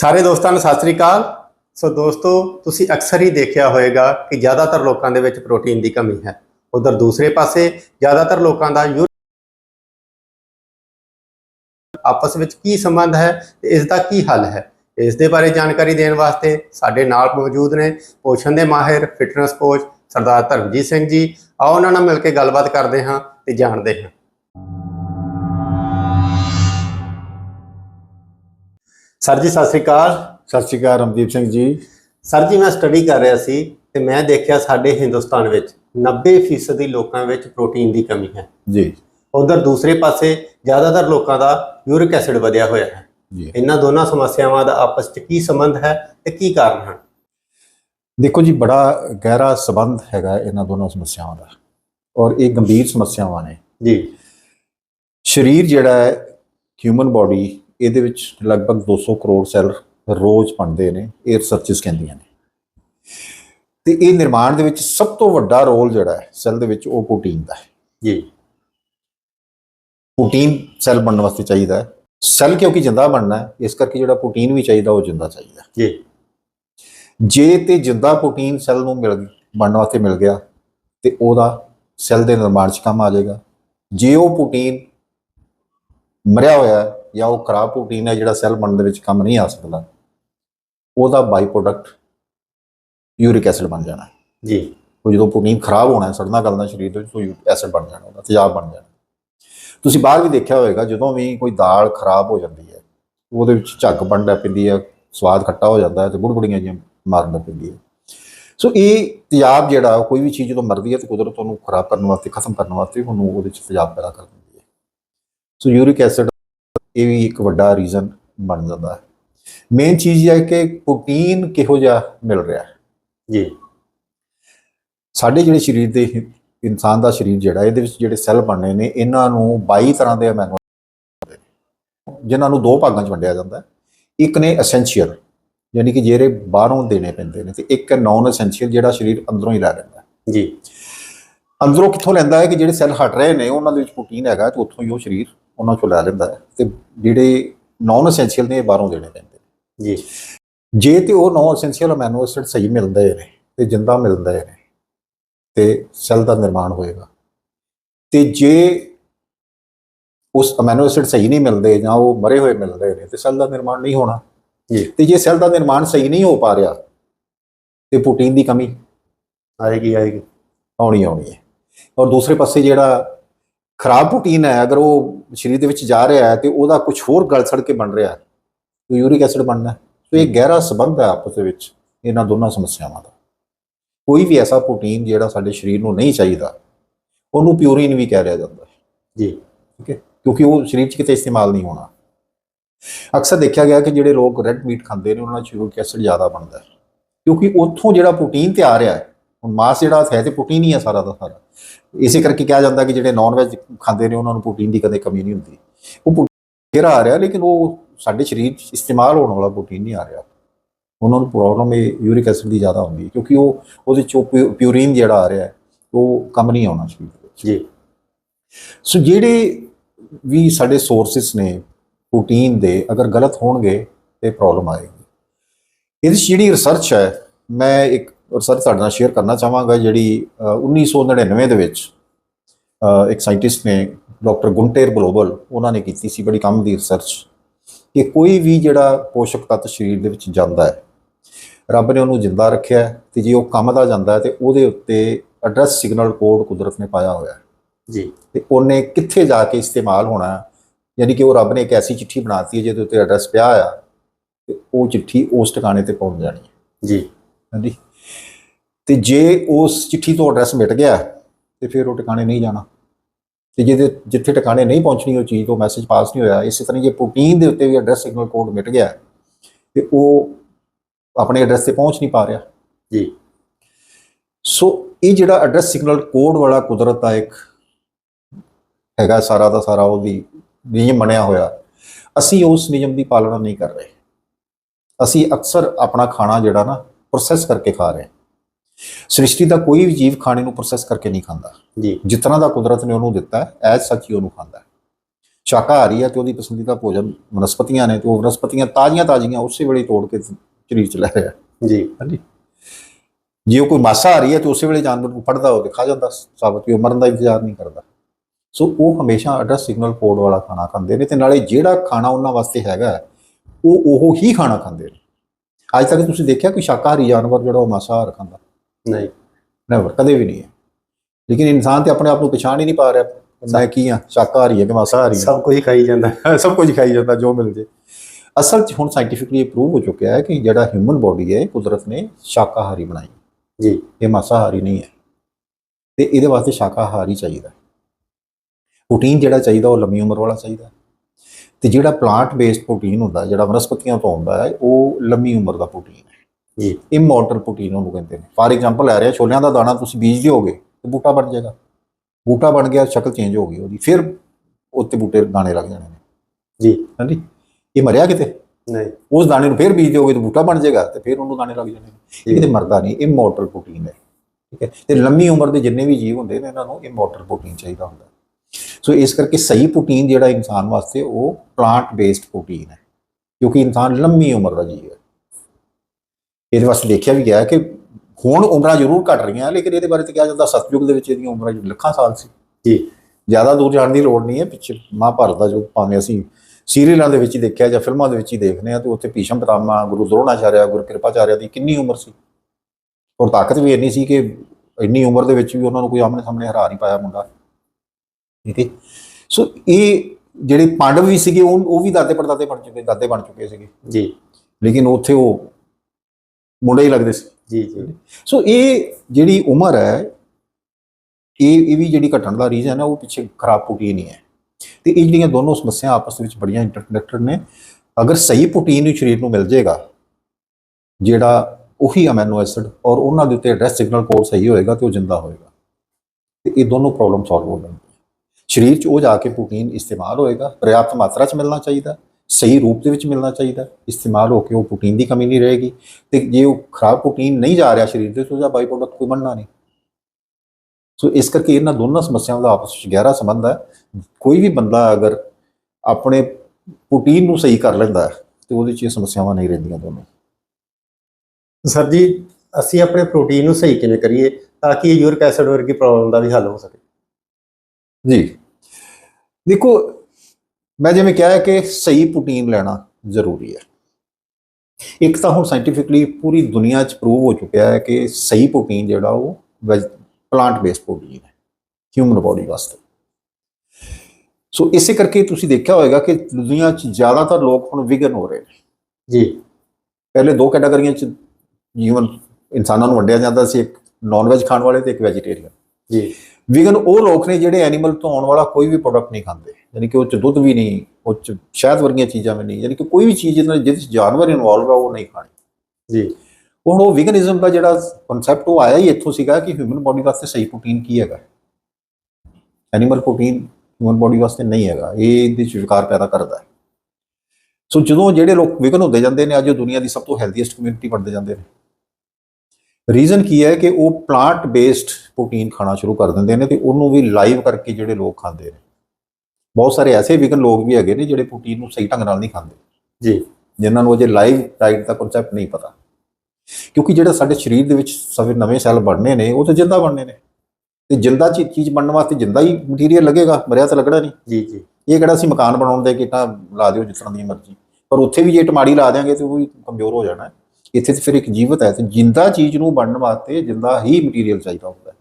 ਸਾਰੇ ਦੋਸਤਾਂ ਨੂੰ ਸਤਿ ਸ੍ਰੀ ਅਕਾਲ। ਸੋ ਦੋਸਤੋ, ਤੁਸੀਂ ਅਕਸਰ ਹੀ ਦੇਖਿਆ ਹੋਵੇਗਾ ਕਿ ਜ਼ਿਆਦਾਤਰ ਲੋਕਾਂ ਦੇ ਵਿੱਚ ਪ੍ਰੋਟੀਨ ਦੀ ਕਮੀ ਹੈ। ਉਧਰ ਦੂਸਰੇ ਪਾਸੇ, ਜ਼ਿਆਦਾਤਰ ਲੋਕਾਂ ਦਾ ਯੂ ਆਪਸ ਵਿੱਚ ਕੀ ਸੰਬੰਧ ਹੈ ਤੇ ਇਸ ਦਾ ਕੀ ਹੱਲ ਹੈ? ਇਸ ਦੇ ਬਾਰੇ ਜਾਣਕਾਰੀ ਦੇਣ ਵਾਸਤੇ ਸਾਡੇ ਨਾਲ ਮੌਜੂਦ ਨੇ ਪੋਸ਼ਣ ਦੇ ਮਾਹਿਰ, ਫਿਟਨੈਸ ਕੋਚ ਸਰਦਾਰ ਧਰਮਜੀਤ ਸਿੰਘ ਜੀ। ਆਓ ਉਹਨਾਂ ਨਾਲ ਮਿਲ ਕੇ ਗੱਲਬਾਤ ਕਰਦੇ ਹਾਂ ਤੇ ਜਾਣਦੇ ਹਾਂ। ਸਰ ਜੀ ਸਤਿ ਸ੍ਰੀ ਅਕਾਲ। ਸਤਿ ਸ਼੍ਰੀ ਅਕਾਲ ਰਮਦੀਪ ਸਿੰਘ ਜੀ। ਸਰ ਜੀ ਮੈਂ ਸਟੱਡੀ ਕਰ ਰਿਹਾ ਸੀ ਤੇ ਮੈਂ ਦੇਖਿਆ ਸਾਡੇ ਹਿੰਦੁਸਤਾਨ ਵਿੱਚ 90% ਦੀ ਲੋਕਾਂ ਵਿੱਚ ਪ੍ਰੋਟੀਨ ਦੀ ਕਮੀ ਹੈ। ਜੀ। ਉਧਰ ਦੂਸਰੇ ਪਾਸੇ ਜ਼ਿਆਦਾਤਰ ਲੋਕਾਂ ਦਾ ਯੂਰਿਕ ਐਸਿਡ ਵਧਿਆ ਹੋਇਆ ਹੈ। ਜੀ। ਇਹਨਾਂ ਦੋਨਾਂ ਸਮੱਸਿਆਵਾਂ ਦਾ ਆਪਸ ਵਿੱਚ ਕੀ ਸੰਬੰਧ ਹੈ ਤੇ ਕੀ ਕਾਰਨ ਹਨ? ਦੇਖੋ ਜੀ ਬੜਾ ਗਹਿਰਾ ਸਬੰਧ ਹੈਗਾ ਇਹਨਾਂ ਦੋਨੋਂ ਸਮੱਸਿਆਵਾਂ ਦਾ ਔਰ ਇਹ ਗੰਭੀਰ ਸਮੱਸਿਆਵਾਂ ਨੇ। ਜੀ। ਸਰੀਰ ਜਿਹੜਾ ਹੈ ਹਿਊਮਨ ਬਾਡੀ ਇਹਦੇ ਵਿੱਚ ਲਗਭਗ 200 ਕਰੋੜ ਸੈੱਲ ਰੋਜ਼ ਬਣਦੇ ਨੇ ਇਹ ਰਿਸਰਚਸ ਕਹਿੰਦੀਆਂ ਨੇ। ਤੇ ਇਹ ਨਿਰਮਾਣ ਦੇ ਵਿੱਚ ਸਭ ਤੋਂ ਵੱਡਾ ਰੋਲ ਜਿਹੜਾ ਹੈ ਸੈੱਲ ਦੇ ਵਿੱਚ ਉਹ ਪ੍ਰੋਟੀਨ ਦਾ ਹੈ। ਜੀ। ਪ੍ਰੋਟੀਨ ਸੈੱਲ ਬਣਨ ਵਾਸਤੇ ਚਾਹੀਦਾ ਹੈ। ਸੈੱਲ ਕਿਉਂਕਿ ਜਿੰਦਾ ਬਣਨਾ ਹੈ ਇਸ ਕਰਕੇ ਜਿਹੜਾ ਪ੍ਰੋਟੀਨ ਵੀ ਚਾਹੀਦਾ ਉਹ ਜਿੰਦਾ ਚਾਹੀਦਾ ਜੀ। ਜੇ ਤੇ ਜਿੰਦਾ ਪ੍ਰੋਟੀਨ ਸੈੱਲ ਨੂੰ ਮਿਲ ਬਣਨ ਵਾਸਤੇ ਮਿਲ ਗਿਆ ਤੇ ਉਹਦਾ ਸੈੱਲ ਦੇ ਨਿਰਮਾਣ 'ਚ ਕੰਮ ਆ ਜਾਏਗਾ। ਜੇ ਉਹ ਪ੍ਰੋਟੀਨ ਮਰਿਆ ਹੋਇਆ ਜਾਂ ਉਹ ਖਰਾਬ ਪ੍ਰੋਟੀਨ ਹੈ ਜਿਹੜਾ ਸੈੱਲ ਬਣਨ ਦੇ ਵਿੱਚ ਕੰਮ ਨਹੀਂ ਆ ਸਕਦਾ ਉਹਦਾ ਬਾਈ ਪ੍ਰੋਡਕਟ ਯੂਰਿਕ ਐਸਿਡ ਬਣ ਜਾਣਾ। ਜੀ। ਉਹ ਜਦੋਂ ਪ੍ਰੋਟੀਨ ਖਰਾਬ ਹੋਣਾ ਸੜਨਾ ਗਲਣਾ ਸਰੀਰ ਦੇ ਵਿੱਚ ਉਹ ਯੂਰਿਕ ਐਸਿਡ ਬਣ ਜਾਣਾ ਉਹਦਾ ਤੇਜ਼ਾਬ ਬਣ ਜਾਣਾ। ਤੁਸੀਂ ਬਾਹਰ ਵੀ ਦੇਖਿਆ ਹੋਵੇਗਾ ਜਦੋਂ ਵੀ ਕੋਈ ਦਾਲ ਖਰਾਬ ਹੋ ਜਾਂਦੀ ਹੈ ਉਹਦੇ ਵਿੱਚ ਝੱਗ ਬਣ ਲੱਗ ਪੈਂਦੀ ਹੈ ਸਵਾਦ ਖੱਟਾ ਹੋ ਜਾਂਦਾ ਹੈ ਤੇ ਗੁੜਗੁੜੀਆਂ ਜਿਹੀਆਂ ਮਾਰਨ ਲੱਗ ਪੈਂਦੀ ਹੈ ਸੋ ਇਹ ਤੇਜ਼ਾਬ ਜਿਹੜਾ ਕੋਈ ਵੀ ਚੀਜ਼ ਜਦੋਂ ਮਰਦੀ ਹੈ ਤੇ ਕੁਦਰਤ ਉਹਨੂੰ ਖਰਾਬ ਕਰਨ ਵਾਸਤੇ ਖਤਮ ਕਰਨ ਵਾਸਤੇ ਉਹਨੂੰ ਉਹਦੇ ਵਿੱਚ ਤੇਜ਼ਾਬ ਪੈਦਾ ਕਰ ਦਿੰਦੀ ਹੈ। ਸੋ ਯੂਰਿਕ ਐਸਿਡ ਇਹ ਵੀ ਇੱਕ ਵੱਡਾ ਰੀਜ਼ਨ ਬਣ ਜਾਂਦਾ ਹੈ। ਮੇਨ ਚੀਜ਼ ਇਹ ਹੈ ਕਿ ਪ੍ਰੋਟੀਨ ਕਿਹੋ ਜਿਹਾ ਮਿਲ ਰਿਹਾ ਹੈ। ਜੀ। ਸਾਡੇ ਜਿਹੜੇ ਸਰੀਰ ਦੇ ਇਨਸਾਨ ਦਾ ਸਰੀਰ ਜਿਹੜਾ ਇਹਦੇ ਵਿੱਚ ਜਿਹੜੇ ਸੈੱਲ ਬਣਨੇ ਨੇ ਇਹਨਾਂ ਨੂੰ 22 ਤਰ੍ਹਾਂ ਦੇ ਅਮੀਨੋ ਜਿਨ੍ਹਾਂ ਨੂੰ ਦੋ ਭਾਗਾਂ 'ਚ ਵੰਡਿਆ ਜਾਂਦਾ ਇੱਕ ਨੇ ਐਸੈਂਸ਼ੀਅਲ ਯਾਨੀ ਕਿ ਜਿਹੜੇ ਬਾਹਰੋਂ ਦੇਣੇ ਪੈਂਦੇ ਨੇ ਤੇ ਇੱਕ ਨਾਨ ਐਸੈਂਸ਼ੀਅਲ ਜਿਹੜਾ ਸਰੀਰ ਅੰਦਰੋਂ ਹੀ ਲੈ ਲੈਂਦਾ। ਜੀ। ਅੰਦਰੋਂ ਕਿੱਥੋਂ ਲੈਂਦਾ ਹੈ ਕਿ ਜਿਹੜੇ ਸੈੱਲ ਹਟ ਰਹੇ ਨੇ ਉਹਨਾਂ ਦੇ ਵਿੱਚ ਪ੍ਰੋਟੀਨ ਹੈਗਾ ਤੇ ਉੱਥੋਂ ਹੀ ਉਹ ਸਰੀਰ ਉਹਨਾਂ ਚੋਂ ਲੈ ਲੈਂਦਾ ਹੈ। ਤੇ ਜਿਹੜੇ ਨਾਨ ਐਸੈਂਸ਼ੀਅਲ ਨੇ ਇਹ ਬਾਹਰੋਂ ਦੇਣੇ ਪੈਂਦੇ ਜੀ। ਜੇ ਤੇ ਉਹ ਨੌ ਐਸੈਂਸ਼ੀਅਲ ਅਮੀਨੋ ਐਸਿਡ ਸਹੀ ਮਿਲਦੇ ਨੇ ਤੇ ਜਿੰਦਾ ਮਿਲਦੇ ਨੇ ਤੇ ਸੈੱਲ ਦਾ ਨਿਰਮਾਣ ਹੋਏਗਾ। ਤੇ ਜੇ ਉਸ ਅਮੀਨੋ ਐਸਿਡ ਸਹੀ ਨਹੀਂ ਮਿਲਦੇ ਜਾਂ ਉਹ ਮਰੇ ਹੋਏ ਮਿਲਦੇ ਨੇ ਤੇ ਸੈੱਲ ਦਾ ਨਿਰਮਾਣ ਨਹੀਂ ਹੋਣਾ। ਜੀ। ਤੇ ਜੇ ਸੈੱਲ ਦਾ ਨਿਰਮਾਣ ਸਹੀ ਨਹੀਂ ਹੋ ਪਾ ਰਿਹਾ ਤੇ ਪ੍ਰੋਟੀਨ ਦੀ ਕਮੀ ਆਏਗੀ ਆਏਗੀ। ਆਉਣੀ ਆਉਣੀ ਹੈ। ਔਰ ਦੂਸਰੇ ਪਾਸੇ ਜਿਹੜਾ ਖਰਾਬ ਪ੍ਰੋਟੀਨ ਹੈ ਅਗਰ ਉਹ ਸਰੀਰ ਦੇ ਵਿੱਚ ਜਾ ਰਿਹਾ ਹੈ ਤੇ ਉਹਦਾ ਕੁਝ ਹੋਰ ਗਲ ਸੜ ਕੇ ਬਣ ਰਿਹਾ ਹੈ ਤੇ ਯੂਰਿਕ ਐਸਿਡ ਬਣਨਾ ਸੋ ਇਹ ਗਹਿਰਾ ਸੰਬੰਧ ਹੈ ਆਪਸ ਦੇ ਵਿੱਚ ਇਹਨਾਂ ਦੋਨਾਂ ਸਮੱਸਿਆਵਾਂ ਦਾ। ਕੋਈ ਵੀ ਐਸਾ ਪ੍ਰੋਟੀਨ ਜਿਹੜਾ ਸਾਡੇ ਸਰੀਰ ਨੂੰ ਨਹੀਂ ਚਾਹੀਦਾ ਉਹਨੂੰ ਪਿਊਰਿਨ ਵੀ ਕਹਿ ਰਿਹਾ ਜਾਂਦਾ ਹੈ। ਜੀ। ਠੀਕ ਹੈ? ਕਿਉਂਕਿ ਉਹ ਸਰੀਰ 'ਚ ਕਿਤੇ ਇਸਤੇਮਾਲ ਨਹੀਂ ਹੋਣਾ। ਅਕਸਰ ਦੇਖਿਆ ਗਿਆ ਕਿ ਜਿਹੜੇ ਲੋਕ ਰੈੱਡ ਮੀਟ ਖਾਂਦੇ ਨੇ ਉਹਨਾਂ 'ਚ ਯੂਰਿਕ ਐਸਿਡ ਜ਼ਿਆਦਾ ਬਣਦਾ ਹੈ। ਕਿਉਂਕਿ ਉੱਥੋਂ ਜਿਹੜਾ ਪ੍ਰੋਟੀਨ ਤਿਆਰ ਰਿਹਾ ਹੈ ਹੁਣ ਮਾਸ ਜਿਹੜਾ ਹੈ ਤੇ ਪ੍ਰੋਟੀਨ ਹੀ ਹੈ ਸਾਰਾ ਦਾ ਸਾਰਾ। ਇਸੇ ਕਰਕੇ ਕਿਹਾ ਜਾਂਦਾ ਕਿ ਜਿਹੜੇ ਨਾਨ ਵੈਜ ਖਾਂਦੇ ਨੇ ਉਹਨਾਂ ਨੂੰ ਪ੍ਰੋਟੀਨ ਦੀ ਕਦੇ ਕਮੀ ਨਹੀਂ ਹੁੰਦੀ। ਉਹ ਪ੍ਰੋਟੀਨ ਆ ਰਿਹਾ ਲੇਕਿਨ ਉਹ ਸਾਡੇ ਸਰੀਰ 'ਚ ਇਸਤੇਮਾਲ ਹੋਣ ਵਾਲਾ ਪ੍ਰੋਟੀਨ ਨਹੀਂ ਆ ਰਿਹਾ। ਉਹਨਾਂ ਨੂੰ ਪ੍ਰੋਬਲਮ ਇਹ ਯੂਰਿਕ ਐਸਿਡ ਦੀ ਜ਼ਿਆਦਾ ਹੁੰਦੀ ਹੈ ਕਿਉਂਕਿ ਉਹ ਉਹਦੇ ਚੋਂ ਪਿਊਰਿਨ ਜਿਹੜਾ ਆ ਰਿਹਾ ਹੈ ਉਹ ਕੰਮ ਨਹੀਂ ਆਉਣਾ ਸਰੀਰ ਵਿੱਚ। ਜੀ। ਸੋ ਜਿਹੜੇ ਵੀ ਸਾਡੇ ਸੋਰਸਸ ਨੇ ਪ੍ਰੋਟੀਨ ਦੇ ਅਗਰ ਗਲਤ ਹੋਣਗੇ ਤੇ ਪ੍ਰੋਬਲਮ ਆਏਗੀ। ਇਹਦੀ ਜਿਹੜੀ ਰਿਸਰਚ ਹੈ ਮੈਂ ਇੱਕ ਰਿਸਰਚ ਤੁਹਾਡੇ ਨਾਲ ਸ਼ੇਅਰ ਕਰਨਾ ਚਾਹਾਂਗਾ ਜਿਹੜੀ ਅ, 1999 ਦੇ ਵਿੱਚ ਇੱਕ ਸਾਇੰਟਿਸਟ ਨੇ ਡਾਕਟਰ ਗੁੰਟੇਰ ਗਲੋਬਲ ਉਹਨਾਂ ਨੇ ਕੀਤੀ ਸੀ ਬੜੀ ਕੰਮ ਦੀ ਰਿਸਰਚ ਕਿ ਕੋਈ ਵੀ ਜਿਹੜਾ ਪੋਸ਼ਕ ਤੱਤ ਸਰੀਰ ਦੇ ਵਿੱਚ ਜਾਂਦਾ ਹੈ ਰੱਬ ਨੇ ਉਹਨੂੰ ਜਿੰਦਾ ਰੱਖਿਆ ਤੇ ਜੇ ਉਹ ਕੰਮ ਦਾ ਜਾਂਦਾ ਹੈ ਤੇ ਉਹਦੇ ਉੱਤੇ ਐਡਰੈਸ ਸਿਗਨਲ ਕੋਡ ਕੁਦਰਤ ਨੇ ਪਾਇਆ ਹੋਇਆ ਹੈ। ਜੀ। ਤੇ ਉਹਨੇ ਕਿੱਥੇ ਜਾ ਕੇ ਇਸਤੇਮਾਲ ਹੋਣਾ। ਯਾਨੀ ਕਿ ਉਹ ਰੱਬ ਨੇ ਇੱਕ ਐਸੀ ਚਿੱਠੀ ਬਣਾਤੀ ਹੈ ਜਿਹਦੇ ਉੱਤੇ ਐਡਰੈਸ ਪਿਆ ਆ ਤੇ ਉਹ ਚਿੱਠੀ ਉਸ ਟਿਕਾਣੇ ਤੇ ਪਹੁੰਚ ਜਾਣੀ ਹੈ। ਜੀ। ਹਾਂਜੀ। ਤੇ ਜੇ ਉਸ ਚਿੱਠੀ ਤੋਂ ਐਡਰੈਸ ਮਿਟ ਗਿਆ ਤੇ ਫਿਰ ਉਹ ਟਿਕਾਣੇ ਨਹੀਂ ਜਾਣਾ। ਤੇ ਜਿਹਦੇ ਜਿੱਥੇ ਟਿਕਾਣੇ ਨਹੀਂ ਪਹੁੰਚਣੀ ਉਹ ਚੀਜ਼ ਤੋਂ ਮੈਸੇਜ ਪਾਸ ਨਹੀਂ ਹੋਇਆ। ਇਸੇ ਤਰ੍ਹਾਂ ਜੇ ਪ੍ਰੋਟੀਨ ਦੇ ਉੱਤੇ ਵੀ ਐਡਰੈਸ ਸਿਗਨਲ ਕੋਡ ਮਿਟ ਗਿਆ ਤੇ ਉਹ ਆਪਣੇ ਐਡਰੈਸ ਤੇ ਪਹੁੰਚ ਨਹੀਂ ਪਾ ਰਿਹਾ। ਜੀ। ਸੋ ਇਹ ਜਿਹੜਾ ਐਡਰੈਸ ਸਿਗਨਲ ਕੋਡ ਵਾਲਾ ਕੁਦਰਤ ਦਾ ਇੱਕ ਹੈਗਾ ਸਾਰਾ ਦਾ ਸਾਰਾ ਉਹਦੀ ਨਿਯਮ ਬਣਿਆ ਹੋਇਆ। ਅਸੀਂ ਉਸ ਨਿਯਮ ਦੀ ਪਾਲਣਾ ਨਹੀਂ ਕਰ ਰਹੇ। ਅਸੀਂ ਅਕਸਰ ਆਪਣਾ ਖਾਣਾ ਜਿਹੜਾ ਨਾ ਪ੍ਰੋਸੈਸ ਕਰਕੇ ਖਾ ਰਹੇ। ਹਾਂ ਸ੍ਰਿਸ਼ਟੀ ਦਾ ਕੋਈ ਵੀ ਜੀਵ ਖਾਣੇ ਨੂੰ ਪ੍ਰੋਸੈਸ ਕਰਕੇ ਨਹੀਂ ਖਾਂਦਾ। ਜੀ। ਜਿਸ ਤਰ੍ਹਾਂ ਦਾ ਕੁਦਰਤ ਨੇ ਉਹਨੂੰ ਦਿੱਤਾ ਐਜ਼ ਸੱਚ ਹੀ ਉਹਨੂੰ ਖਾਂਦਾ। ਸ਼ਾਕਾਹਾਰੀ ਹੈ ਤੇ ਉਹਦੀ ਪਸੰਦੀਦਾ ਭੋਜਨ ਵਨਸਪਤੀਆਂ ਨੇ ਤੇ ਉਹ ਵਨਸਪਤੀਆਂ ਤਾਜ਼ੀਆਂ ਤਾਜ਼ੀਆਂ ਉਸੇ ਵੇਲੇ ਤੋੜ ਕੇ ਸਰੀਰ ਚ ਲੈ ਰਿਹਾ। ਜੀ। ਹਾਂਜੀ। ਜੇ ਕੋਈ ਮਾਸਾਹਾਰੀ ਹੈ ਤੇ ਉਸੇ ਵੇਲੇ ਜਾਨਵਰ ਨੂੰ ਫੜਦਾ ਉਹ ਤੇ ਖਾ ਜਾਂਦਾ ਸਾਬਤ ਕਿ ਉਹ ਮਰਨ ਦਾ ਇੰਤਜ਼ਾਰ ਨਹੀਂ ਕਰਦਾ। ਸੋ ਉਹ ਹਮੇਸ਼ਾ ਅਡਰ ਸਿਗਨਲ ਕੋਡ ਵਾਲਾ ਖਾਣਾ ਖਾਂਦੇ ਨੇ ਤੇ ਨਾਲੇ ਜਿਹੜਾ ਖਾਣਾ ਉਹਨਾਂ ਵਾਸਤੇ ਹੈਗਾ ਉਹ ਉਹ ਹੀ ਖਾਣਾ ਖਾਂਦੇ ਨੇ। ਅੱਜ ਤੱਕ ਤੁਸੀਂ ਦੇਖਿਆ ਕੋਈ ਸ਼ਾਕਾਹਾਰੀ ਜਾਨਵਰ ਜਿਹੜਾ ਉਹ ਮਾਸਾਹਾਰ ਖਾਂਦਾ? ਨਹੀਂ। ਨੈਵਰ ਕਦੇ ਵੀ ਨਹੀਂ ਹੈ। ਲੇਕਿਨ ਇਨਸਾਨ ਤੇ ਆਪਣੇ ਆਪ ਨੂੰ ਪਛਾਣ ਹੀ ਨਹੀਂ ਪਾ ਰਿਹਾ। ਮੈਂ ਕੀ ਆ? ਸ਼ਾਕਾਹਾਰੀ ਹੈ ਕਿ ਮਾਸਾਹਾਰੀ ਸਭ ਕੁਝ ਖਾਈ ਜਾਂਦਾ। ਸਭ ਕੁਝ ਖਾਈ ਜਾਂਦਾ ਜੋ ਮਿਲ ਜੇ। ਅਸਲ 'ਚ ਹੁਣ ਸਾਇੰਟੀਫਿਕਲੀ ਪ੍ਰੂਵ ਹੋ ਚੁੱਕਿਆ ਹੈ ਕਿ ਜਿਹੜਾ ਹਿਊਮਨ ਬੋਡੀ ਹੈ ਕੁਦਰਤ ਨੇ ਸ਼ਾਕਾਹਾਰੀ ਬਣਾਈ। ਜੀ। ਇਹ ਮਾਸਾਹਾਰੀ ਨਹੀਂ ਹੈ। ਤੇ ਇਹਦੇ ਵਾਸਤੇ ਸ਼ਾਕਾਹਾਰੀ ਚਾਹੀਦਾ। ਪ੍ਰੋਟੀਨ ਜਿਹੜਾ ਚਾਹੀਦਾ ਉਹ ਲੰਮੀ ਉਮਰ ਵਾਲਾ ਚਾਹੀਦਾ। ਤੇ ਜਿਹੜਾ ਪਲਾਂਟ ਬੇਸਡ ਪ੍ਰੋਟੀਨ ਹੁੰਦਾ ਜਿਹੜਾ ਵਨਸਪਤੀਆਂ ਤੋਂ ਆਉਂਦਾ ਹੈ ਉਹ ਲੰਮੀ ਉਮਰ ਦਾ ਪ੍ਰੋਟੀਨ ਜੀ। ਇਮੋਰਟਲ ਪ੍ਰੋਟੀਨ ਉਹਨੂੰ ਕਹਿੰਦੇ ਨੇ। ਫਾਰ ਐਗਜ਼ਾਮਪਲ ਲੈ ਰਿਹਾ ਛੋਲਿਆਂ ਦਾ ਦਾਣਾ ਤੁਸੀਂ ਬੀਜ ਦਿਓਗੇ ਤੇ ਬੂਟਾ ਬਣ ਜਾਏਗਾ। ਬੂਟਾ ਬਣ ਗਿਆ ਸ਼ਕਲ ਚੇਂਜ ਹੋ ਗਈ ਉਹਦੀ ਫਿਰ ਉੱਤੇ ਬੂਟੇ ਦਾਣੇ ਲੱਗ ਜਾਣੇ ਨੇ। ਜੀ। ਹਾਂਜੀ। ਇਹ ਮਰਿਆ ਕਿਤੇ? ਨਹੀਂ। ਉਸ ਦਾਣੇ ਨੂੰ ਫਿਰ ਬੀਜ ਦਿਓਗੇ ਤਾਂ ਬੂਟਾ ਬਣ ਜਾਏਗਾ ਤੇ ਫਿਰ ਉਹਨੂੰ ਦਾਣੇ ਲੱਗ ਜਾਣੇ ਨੇ। ਇਹ ਕਿਤੇ ਮਰਦਾ ਨਹੀਂ ਇਮੋਰਟਲ ਪ੍ਰੋਟੀਨ ਹੈ। ਠੀਕ ਹੈ? ਤੇ ਲੰਮੀ ਉਮਰ ਦੇ ਜਿੰਨੇ ਵੀ ਜੀਵ ਹੁੰਦੇ ਨੇ ਇਹਨਾਂ ਨੂੰ ਇਮੋਰਟਲ ਪ੍ਰੋਟੀਨ ਚਾਹੀਦਾ ਹੁੰਦਾ। ਸੋ ਇਸ ਕਰਕੇ ਸਹੀ ਪ੍ਰੋਟੀਨ ਜਿਹੜਾ ਇਨਸਾਨ ਵਾਸਤੇ ਉਹ ਪਲਾਂਟ ਬੇਸਡ ਪ੍ਰੋਟੀਨ ਹੈ। ਕਿਉਂਕਿ ਇਨਸਾਨ ਲੰਮੀ ਉਮਰ ਦਾ ਜੀਵ ਹੈ। ਇਹਦੇ ਵਾਸਤੇ ਦੇਖਿਆ ਵੀ ਗਿਆ ਕਿ ਹੁਣ ਉਮਰਾਂ ਜ਼ਰੂਰ ਘਟ ਰਹੀਆਂ ਲੇਕਿਨ ਇਹਦੇ ਬਾਰੇ ਤਾਂ ਕਿਹਾ ਜਾਂਦਾ ਸਤਯੁਗ ਦੇ ਵਿੱਚ ਇਹਦੀਆਂ ਉਮਰਾਂ ਲੱਖਾਂ ਸਾਲ ਸੀ। ਜੀ ਜ਼ਿਆਦਾ ਦੂਰ ਜਾਣ ਦੀ ਲੋੜ ਨਹੀਂ ਹੈ ਪਿੱਛੇ ਮਹਾਭਾਰਤ ਦਾ ਜੋ ਭਾਵੇਂ ਅਸੀਂ ਸੀਰੀਅਲਾਂ ਦੇ ਵਿੱਚ ਹੀ ਦੇਖਿਆ ਜਾਂ ਫਿਲਮਾਂ ਦੇ ਵਿੱਚ ਹੀ ਦੇਖਦੇ ਆ ਤੇ ਉੱਥੇ ਭੀਸ਼ਮ ਪਿਤਾਮਾ ਗੁਰੂ ਦਰੋਣਾਚਾਰਿਆ ਗੁਰੂ ਕਿਰਪਾਚਾਰਿਆ ਦੀ ਕਿੰਨੀ ਉਮਰ ਸੀ। ਔਰ ਤਾਕਤ ਵੀ ਇੰਨੀ ਸੀ ਕਿ ਇੰਨੀ ਉਮਰ ਦੇ ਵਿੱਚ ਵੀ ਉਹਨਾਂ ਨੂੰ ਕੋਈ ਆਮਣੇ ਸਾਹਮਣੇ ਹਰਾ ਨਹੀਂ ਪਾਇਆ ਮੁੰਡਾ। ਠੀਕ ਹੈ ਸੋ ਇਹ ਜਿਹੜੇ ਪਾਂਡਵ ਵੀ ਸੀਗੇ ਉਹ ਉਹ ਵੀ ਦਾਦੇ ਪੜਦਾਦੇ ਬਣ ਚੁੱਕੇ ਦਾਦੇ ਬਣ ਚੁੱਕੇ ਸੀਗੇ। ਜੀ। ਲੇਕਿਨ ਉੱਥੇ ਉਹ ਮੁੰਡੇ ਹੀ ਲੱਗਦੇ ਸੀ। ਜੀ ਜੀ। ਸੋ ਇਹ ਜਿਹੜੀ ਉਮਰ ਹੈ ਇਹ ਇਹ ਵੀ ਜਿਹੜੀ ਘਟਣ ਦਾ ਰੀਜ਼ਨ ਹੈ ਉਹ ਪਿੱਛੇ ਖਰਾਬ ਪ੍ਰੋਟੀਨ ਹੀ ਹੈ। ਤੇ ਇਹ ਜਿਹੜੀਆਂ ਦੋਨੋਂ ਸਮੱਸਿਆ ਆਪਸ ਵਿੱਚ ਬੜੀਆਂ ਇੰਟਰਕਨੈਕਟਡ ਨੇ ਅਗਰ ਸਹੀ ਪ੍ਰੋਟੀਨ ਹੀ ਸਰੀਰ ਨੂੰ ਮਿਲ ਜਾਏਗਾ ਜਿਹੜਾ ਉਹੀ ਅਮੀਨੋ ਐਸਿਡ ਔਰ ਉਹਨਾਂ ਦੇ ਉੱਤੇ ਰੈਸਟ ਸਿਗਨਲ ਕੋਡ ਸਹੀ ਹੋਏਗਾ ਤੇ ਉਹ ਜ਼ਿੰਦਾ ਹੋਏਗਾ। ਤੇ ਇਹ ਦੋਨੋਂ ਪ੍ਰੋਬਲਮ ਸੋਲਵ ਹੋ ਜਾਣਗੀਆਂ ਸਰੀਰ 'ਚ ਉਹ ਜਾ ਕੇ ਪ੍ਰੋਟੀਨ ਇਸਤੇਮਾਲ ਹੋਏਗਾ ਪ੍ਰਯਾਪਤ ਮਾਤਰਾ 'ਚ ਮਿਲਣਾ ਚਾਹੀਦਾ ਸਹੀ ਰੂਪ ਦੇ ਵਿੱਚ ਮਿਲਣਾ ਚਾਹੀਦਾ। ਇਸਤੇਮਾਲ ਹੋ ਕੇ ਉਹ ਪ੍ਰੋਟੀਨ ਦੀ ਕਮੀ ਨਹੀਂ ਰਹੇਗੀ ਤੇ ਜੇ ਉਹ ਖਰਾਬ ਪ੍ਰੋਟੀਨ ਨਹੀਂ ਜਾ ਰਿਹਾ ਸਰੀਰ ਦੇ ਤੋਂ ਉਹਦਾ ਬਾਈ ਪ੍ਰੋਡਕਟ ਕੋਈ ਬਣਨਾ ਨਹੀਂ। ਸੋ ਇਸ ਕਰਕੇ ਇਹਨਾਂ ਦੋਨਾਂ ਸਮੱਸਿਆਵਾਂ ਦਾ ਆਪਸ ਵਿੱਚ ਗਹਿਰਾ ਸੰਬੰਧ ਹੈ। ਕੋਈ ਵੀ ਬੰਦਾ ਅਗਰ ਆਪਣੇ ਪ੍ਰੋਟੀਨ ਨੂੰ ਸਹੀ ਕਰ ਲੈਂਦਾ ਹੈ ਤੇ ਉਹਦੇ 'ਚ ਇਹ ਸਮੱਸਿਆਵਾਂ ਨਹੀਂ ਰਹਿੰਦੀਆਂ ਦੋਨੋਂ। ਸਰ ਜੀ ਅਸੀਂ ਆਪਣੇ ਪ੍ਰੋਟੀਨ ਨੂੰ ਸਹੀ ਕਿਵੇਂ ਕਰੀਏ ਤਾਂ ਕਿ ਯੂਰਿਕ ਐਸਿਡ ਵਰਗੀ ਪ੍ਰੋਬਲਮ ਦਾ ਵੀ ਹੱਲ ਹੋ ਸਕੇ? ਜੀ। ਦੇਖੋ ਮੈਂ ਜਿਵੇਂ ਕਿਹਾ ਕਿ ਸਹੀ ਪ੍ਰੋਟੀਨ ਲੈਣਾ ਜ਼ਰੂਰੀ ਹੈ। ਇੱਕ ਤਾਂ ਹੁਣ ਸਾਇੰਟੀਫਿਕਲੀ ਪੂਰੀ ਦੁਨੀਆ 'ਚ ਪ੍ਰੂਵ ਹੋ ਚੁੱਕਿਆ ਹੈ ਕਿ ਸਹੀ ਪ੍ਰੋਟੀਨ ਜਿਹੜਾ ਉਹ ਪਲਾਂਟ ਬੇਸਡ ਪ੍ਰੋਟੀਨ ਹੈ ਹਿਊਮਨ ਬੋਡੀ ਵਾਸਤੇ। ਸੋ ਇਸੇ ਕਰਕੇ ਤੁਸੀਂ ਦੇਖਿਆ ਹੋਵੇਗਾ ਕਿ ਦੁਨੀਆ 'ਚ ਜ਼ਿਆਦਾਤਰ ਲੋਕ ਹੁਣ ਵਿਗਨ ਹੋ ਰਹੇ ਨੇ। ਜੀ। ਪਹਿਲੇ ਦੋ ਕੈਟਾਗਰੀਆਂ 'ਚ ਜੀਵਨ ਇਨਸਾਨਾਂ ਨੂੰ ਵੰਡਿਆ ਜਾਂਦਾ ਸੀ ਇੱਕ ਨਾਨ ਵੈਜ ਖਾਣ ਵਾਲੇ ਤੇ ਇੱਕ ਵੈਜੀਟੇਰੀਅਨ ਜੀ। ਵੀਗਨ ਉਹ ਲੋਕ ਨੇ ਜਿਹੜੇ ਐਨੀਮਲ ਤੋਂ ਆਉਣ ਵਾਲਾ ਕੋਈ ਵੀ ਪ੍ਰੋਡਕਟ ਨਹੀਂ ਖਾਂਦੇ। ਯਾਨੀ ਕਿ ਉਹ ਚ ਦੁੱਧ ਵੀ ਨਹੀਂ ਉਹ ਚ ਸ਼ਹਿਦ ਵਰਗੀਆਂ ਚੀਜ਼ਾਂ ਵੀ ਨਹੀਂ। ਯਾਨੀ ਕਿ ਕੋਈ ਵੀ ਚੀਜ਼ ਜਿਹਦੇ ਨਾਲ 'ਚ ਜਾਨਵਰ ਇਨਵੋਲਵ ਹੈ ਉਹ ਨਹੀਂ ਖਾਣੀ। ਜੀ। ਹੁਣ ਉਹ ਵੀਗਨਿਜ਼ਮ ਦਾ ਜਿਹੜਾ ਕਨਸੈਪਟ ਉਹ ਆਇਆ ਹੀ ਇੱਥੋਂ ਸੀਗਾ ਕਿ ਹਿਊਮਨ ਬੋਡੀ ਵਾਸਤੇ ਸਹੀ ਪ੍ਰੋਟੀਨ ਕੀ ਹੈਗਾ? ਐਨੀਮਲ ਪ੍ਰੋਟੀਨ ਹਿਊਮਨ ਬੋਡੀ ਵਾਸਤੇ ਨਹੀਂ ਹੈਗਾ। ਇਹ ਚ ਵਿਕਾਰ ਪੈਦਾ ਕਰਦਾ ਹੈ। ਸੋ ਜਦੋਂ ਜਿਹੜੇ ਲੋਕ ਵਿਗਨ ਹੁੰਦੇ ਜਾਂਦੇ ਨੇ ਅੱਜ ਉਹ ਦੁਨੀਆ ਦੀ ਸਭ ਤੋਂ ਹੈਲਥੀਐਸਟ ਕਮਿਊਨਿਟੀ ਬਣਦੇ ਜਾਂਦੇ ਨੇ। ਰੀਜ਼ਨ ਕੀ ਹੈ ਕਿ ਉਹ ਪਲਾਂਟ ਬੇਸਡ ਪ੍ਰੋਟੀਨ ਖਾਣਾ ਸ਼ੁਰੂ ਕਰ ਦਿੰਦੇ ਨੇ ਤੇ ਉਹਨੂੰ ਵੀ ਲਾਈਵ ਕਰਕੇ ਜਿਹੜੇ ਲੋਕ ਖਾਂਦੇ ਨੇ। ਬਹੁਤ ਸਾਰੇ ਐਸੇ ਵਿਗਨ ਲੋਕ ਵੀ ਹੈਗੇ ਨੇ ਜਿਹੜੇ ਪ੍ਰੋਟੀਨ ਨੂੰ ਸਹੀ ਢੰਗ ਨਾਲ ਨਹੀਂ ਖਾਂਦੇ। ਜੀ। ਜਿਨ੍ਹਾਂ ਨੂੰ ਅਜੇ ਲਾਈਵ ਡਾਈਟ ਦਾ ਕਨਸੈਪਟ ਨਹੀਂ ਪਤਾ। ਕਿਉਂਕਿ ਜਿਹੜਾ ਸਾਡੇ ਸਰੀਰ ਦੇ ਵਿੱਚ ਸਵੇ ਨਵੇਂ ਸੈੱਲ ਬਣਨੇ ਨੇ ਉਹ ਤਾਂ ਜਿੰਦਾ ਬਣਨੇ ਨੇ। ਤੇ ਜਿੰਦਾ ਚੀਜ਼ ਬਣਨ ਵਾਸਤੇ ਜਿੰਦਾ ਹੀ ਮਟੀਰੀਅਲ ਲੱਗੇਗਾ ਮਰਿਆ ਤਾਂ ਲੱਗਣਾ ਨਹੀਂ। ਜੀ ਜੀ। ਇਹ ਕਿਹੜਾ ਸੀ ਮਕਾਨ ਬਣਾਉਣ ਦੇ ਕਿਟਾਂ ਲਾ ਦਿਓ ਜਿਸ ਤਰ੍ਹਾਂ ਦੀ ਮਰਜ਼ੀ। ਪਰ ਉੱਥੇ ਵੀ ਜੇ ਟਮਾੜੀ ਲਾ ਦਿਆਂਗੇ ਤੇ ਉਹ ਵੀ ਕਮਜ਼ੋਰ ਹੋ ਜਾਣਾ। ਹੈ। ਇੱਥੇ ਤੇ ਫਿਰ ਇੱਕ ਜੀਵਤ ਹੈ ਤੇ ਜਿੰਦਾ ਚੀਜ਼ ਨੂੰ ਬਣਨ ਵਾਸਤੇ ਜਿੰਦਾ ਹੀ ਮਟੀਰੀਅਲ ਚਾਹੀਦਾ ਹੁੰਦਾ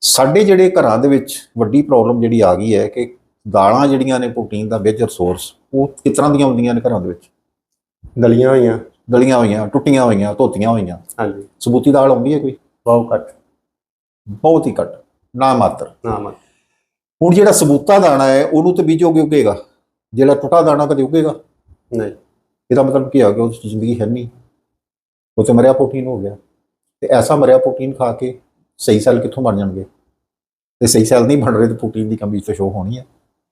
ਸਾਡੇ ਜਿਹੜੇ ਘਰਾਂ ਦੇ ਵਿੱਚ ਵੱਡੀ ਪ੍ਰੋਬਲਮ ਜਿਹੜੀ ਆ ਗਈ ਹੈ ਕਿ ਦਾਲਾਂ ਜਿਹੜੀਆਂ ਨੇ ਪ੍ਰੋਟੀਨ ਦਾ ਮੇਜਰ ਸੋਰਸ ਉਹ ਕਿਸ ਤਰ੍ਹਾਂ ਦੀਆਂ ਹੁੰਦੀਆਂ ਨੇ ਘਰਾਂ ਦੇ ਵਿੱਚ? ਦਲੀਆਂ ਹੋਈਆਂ। ਦਲੀਆਂ ਹੋਈਆਂ ਟੁੱਟੀਆਂ ਹੋਈਆਂ ਧੋਤੀਆਂ ਹੋਈਆਂ। ਹਾਂਜੀ। ਸਬੂਤੀ ਦਾਲ ਆਉਂਦੀ ਹੈ ਕੋਈ? ਬਹੁਤ ਘੱਟ। ਬਹੁਤ ਹੀ ਘੱਟ ਨਾ ਮਾਤਰ। ਨਾ ਮਤ ਹੁਣ ਜਿਹੜਾ ਸਬੂਤਾ ਦਾਣਾ ਹੈ ਉਹਨੂੰ ਤੇ ਬੀਜੋਗੇ ਉੱਗੇਗਾ? ਜਿਹੜਾ ਟੁੱਟਾ ਦਾਣਾ ਕਦੇ ਉੱਗੇਗਾ? ਨਹੀਂ। ਇਹਦਾ ਮਤਲਬ ਕੀ ਆ ਗਿਆ ਉਸ ਜ਼ਿੰਦਗੀ ਹੈ ਨਹੀਂ। ਉਹ ਤੇ ਮਰਿਆ ਪ੍ਰੋਟੀਨ ਹੋ ਗਿਆ। ਤੇ ਐਸਾ ਮਰਿਆ ਪ੍ਰੋਟੀਨ ਖਾ ਕੇ ਸਹੀ ਸੈੱਲ ਕਿੱਥੋਂ ਬਣ ਜਾਣਗੇ? ਤੇ ਸਹੀ ਸੈੱਲ ਨਹੀਂ ਬਣ ਰਹੇ ਤੇ ਪ੍ਰੋਟੀਨ ਦੀ ਕਮੀ ਤਾਂ ਸ਼ੋ ਹੋਣੀ ਹੈ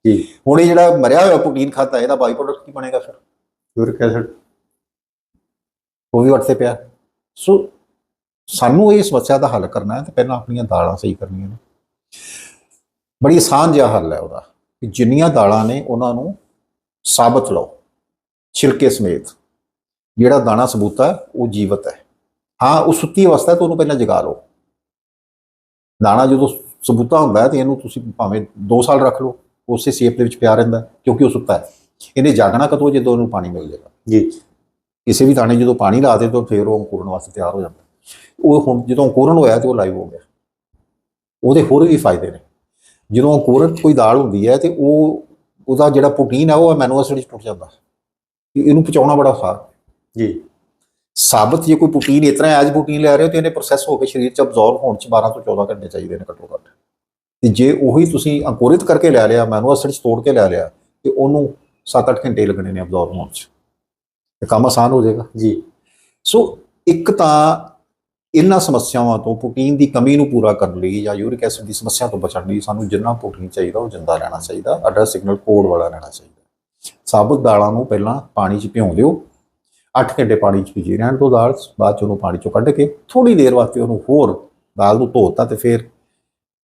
ਜੀ। ਹੁਣ ਇਹ ਜਿਹੜਾ ਮਰਿਆ ਹੋਇਆ ਪ੍ਰੋਟੀਨ ਖਾਤਾ ਇਹਦਾ ਬਾਈ ਪ੍ਰੋਡਕਟ ਕੀ ਬਣੇਗਾ ਫਿਰ? ਯੂਰਿਕ ਐਸਿਡ ਉਹ ਵੀ ਵਟਤੇ ਪਿਆ। ਸੋ ਸਾਨੂੰ ਇਹ ਸਮੱਸਿਆ ਦਾ ਹੱਲ ਕਰਨਾ ਹੈ ਤੇ ਪਹਿਲਾਂ ਆਪਣੀਆਂ ਦਾਲਾਂ ਸਹੀ ਕਰਨੀਆਂ ਨੇ। ਬੜੀ ਆਸਾਨ ਜਿਹਾ ਹੱਲ ਹੈ ਉਹਦਾ ਕਿ ਜਿੰਨੀਆਂ ਦਾਲਾਂ ਨੇ ਉਹਨਾਂ ਨੂੰ ਸਾਬਤ ਲਓ ਛਿਲਕੇ ਸਮੇਤ। ਜਿਹੜਾ ਦਾਣਾ ਸਬੂਤਾ ਹੈ, ਉਹ ਜੀਵਤ ਹੈ। ਹਾਂ ਉਹ ਸੁੱਤੀ ਅਵਸਥਾ ਹੈ ਤਾਂ ਉਹਨੂੰ ਪਹਿਲਾਂ ਜਗਾ ਲਓ। ਦਾਣਾ ਜਦੋਂ ਸਬੂਤਾ ਹੁੰਦਾ ਹੈ ਤੇ ਇਹਨੂੰ ਤੁਸੀਂ ਭਾਵੇਂ 2 ਸਾਲ ਰੱਖ ਲਓ ਉਸੇ ਸ਼ੇਪ ਦੇ ਵਿੱਚ ਪਿਆ ਰਹਿੰਦਾ ਕਿਉਂਕਿ ਉਹ ਸੁੱਤਾ ਹੈ। ਇਹਨੇ ਜਾਗਣਾ ਕਦੋਂ ਜਦੋਂ ਉਹਨੂੰ ਪਾਣੀ ਮਿਲ ਜਾਏਗਾ। ਜੀ। ਕਿਸੇ ਵੀ ਦਾਣੇ ਜਦੋਂ ਪਾਣੀ ਲਾ ਦੇ ਤਾਂ ਫਿਰ ਉਹ ਅੰਕੁਰਨ ਵਾਸਤੇ ਤਿਆਰ ਹੋ ਜਾਂਦਾ ਉਹ ਹੁਣ ਜਦੋਂ ਅੰਕੁਰਨ ਹੋਇਆ ਤੇ ਉਹ ਲਾਈਵ ਹੋ ਗਿਆ। ਉਹਦੇ ਹੋਰ ਵੀ ਫਾਇਦੇ ਨੇ। ਜਦੋਂ ਅੰਕੁਰਨ ਕੋਈ ਦਾਲ ਹੁੰਦੀ ਹੈ ਤੇ ਉਹ ਉਹਦਾ ਜਿਹੜਾ ਪ੍ਰੋਟੀਨ ਹੈ ਉਹ ਅਮੀਨੋ ਐਸਿਡ ਵਿੱਚ ਟੁੱਟ ਜਾਂਦਾ ਇਹ- ਇਹਨੂੰ ਪਚਾਉਣਾ ਬੜਾ ਔਖਾ ਹੈ। ਜੀ। ਸਾਬਤ ਜੇ ਕੋਈ ਪ੍ਰੋਟੀਨ ਇਤਨਾ ਐਜ ਪ੍ਰੋਟੀਨ ਲੈ ਰਹੇ ਹੋ ਤੇ ਇਹਨੇ ਪ੍ਰੋਸੈਸ ਹੋ ਕੇ ਸਰੀਰ ਚ ਅਬਜ਼ੌਰਬ ਹੋਣ ਚ 12 ਤੋਂ 14 ਘੰਟੇ ਚਾਹੀਦੇ ਨੇ ਘੱਟੋ ਘੱਟ। ਤੇ ਜੇ ਉਹੀ ਤੁਸੀਂ ਅੰਕੁਰਿਤ ਕਰਕੇ ਲੈ ਲਿਆ ਅਮੀਨੋ ਐਸਿਡ ਚ ਤੋੜ ਕੇ ਲੈ ਲਿਆ, ਤੇ ਉਹਨੂੰ 7-8 ਘੰਟੇ ਲੱਗਣੇ ਨੇ ਅਬਜ਼ੌਰਬ ਹੋਣ ਚ। ਤੇ ਕੰਮ ਆਸਾਨ ਹੋ ਜਾਏਗਾ। ਜੀ। ਸੋ ਇੱਕ ਤਾਂ ਇਹਨਾਂ ਸਮੱਸਿਆਵਾਂ ਤੋਂ ਪ੍ਰੋਟੀਨ ਦੀ ਕਮੀ ਨੂੰ ਪੂਰਾ ਕਰਨ ਲਈ ਜਾਂ ਯੂਰਿਕ ਐਸਿਡ ਦੀ ਸਮੱਸਿਆ ਤੋਂ ਬਚਣ ਲਈ ਸਾਨੂੰ ਜਿੰਨਾ ਪ੍ਰੋਟੀਨ ਚਾਹੀਦਾ ਉਹ ਜਿੰਦਾ ਰਹਿਣਾ ਚਾਹੀਦਾ। ਅਡਰ ਸਿਗਨਲ ਕੋਡ ਵਾਲਾ ਰਹਿਣਾ ਚਾਹੀਦਾ। ਸਾਬਤ ਦਾਲਾਂ ਨੂੰ ਪਹਿਲਾਂ ਪਾਣੀ 'ਚ ਭਿਉਂ ਦਿਓ। 8 ਘੰਟੇ ਪਾਣੀ 'ਚ ਭਿਜੀ ਰਹਿਣ ਤੋਂ ਦਾਲ ਬਾਅਦ 'ਚ ਉਹਨੂੰ ਪਾਣੀ 'ਚੋਂ ਕੱਢ ਕੇ ਥੋੜੀ ਦੇਰ ਵਾਸਤੇ ਉਹਨੂੰ ਹੋਰ ਦਾਲ ਨੂੰ ਧੋਤਾ ਤੇ ਫਿਰ